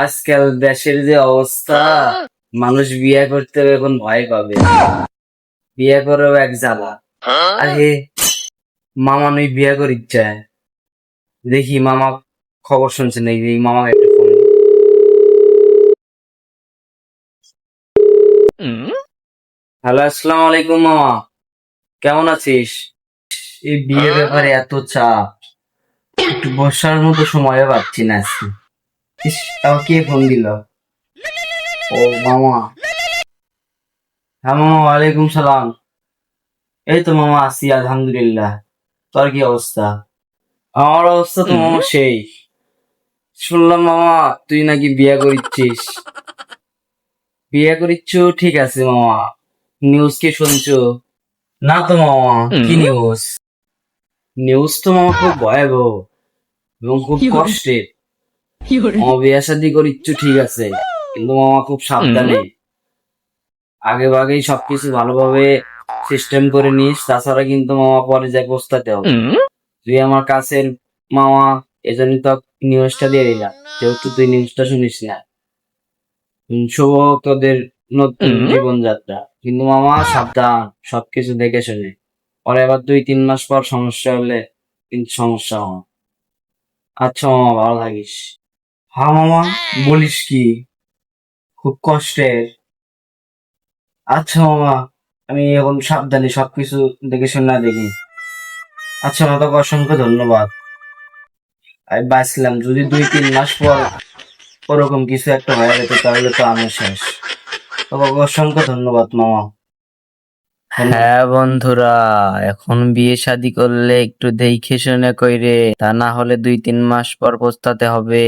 আজকাল দেশের যে অবস্থা, মানুষ বিয়ে করতে এখন ভয় পাবে। বিয়ে করেও এক জ্বালা। আরে, মামা নই বিয়ে করি ইচ্ছায় দেখি মামা খবর শুনছে নাকি এই মামা একটা ফোন হ্যালো, আসসালামু আলাইকুম, মামা। কেমন আছিস? এই বিয়ের ব্যাপারে এত চাপ। একটু বসার মতো সময় পাচ্ছি না আজকে। ইস, কে ফোন দিল? ও মামা। হ্যাঁ মামা ওয়ালাইকুম সালাম। এই তো মামা আছি আলহামদুলিল্লাহ। তোর কি অবস্থা? আমার অবস্থা তো মামা সেই। শুনলাম মামা তুই নাকি বিয়ে করিচ্ছিস। বিয়ে করিচ্ছ? ঠিক আছে মামা। নিউজ কি শুনছো? না তো মামা কি নিউজ নিউজ তো মামা খুব ভয়াবহ এবং খুব কষ্টের। মামা বিয়ে শাদি করিচ্ছ ঠিক আছে। কিন্তু মামা খুব সাবধানে। আগে ভাগেই সবকিছু ভালোভাবে সিস্টেম করে নিস তাছাড়া কিন্তু মামা পরে যায় পস্তাতে হবে। তুই আমার কাছের মামা এজন্য তো নিউজটা দিয়ে দিলাম। যেহেতু তুই নিউজটা শুনিস না। শুভ তোদের নতুন জীবনযাত্রা। কিন্তু মামা সাবধান সবকিছু দেখে শুনে। পরে এবার দুই তিন মাস পর সমস্যা হলে কিন্তু সমস্যা হবে আচ্ছা মামা ভালো থাকিস। হ্যাঁ মামা, বলিস কি? খুব কষ্টের। আচ্ছা মামা, আমি এখন সাবধানে সবকিছু দেখে শুনে দেখি। আচ্ছা মামা, তোকে অসংখ্য ধন্যবাদ। আমি বাঁচলাম, যদি দুই, তিন মাস পর ওরকম কিছু একটা হয়ে যেত, তাহলে তো আমি শেষ। তোকে অসংখ্য ধন্যবাদ মামা। হ্যাঁ বন্ধুরা, এখন বিয়ে শাদি করলে একটু দেখে শুনে কইরে, তা না হলে দুই, তিন মাস পর পস্তাতে হবে।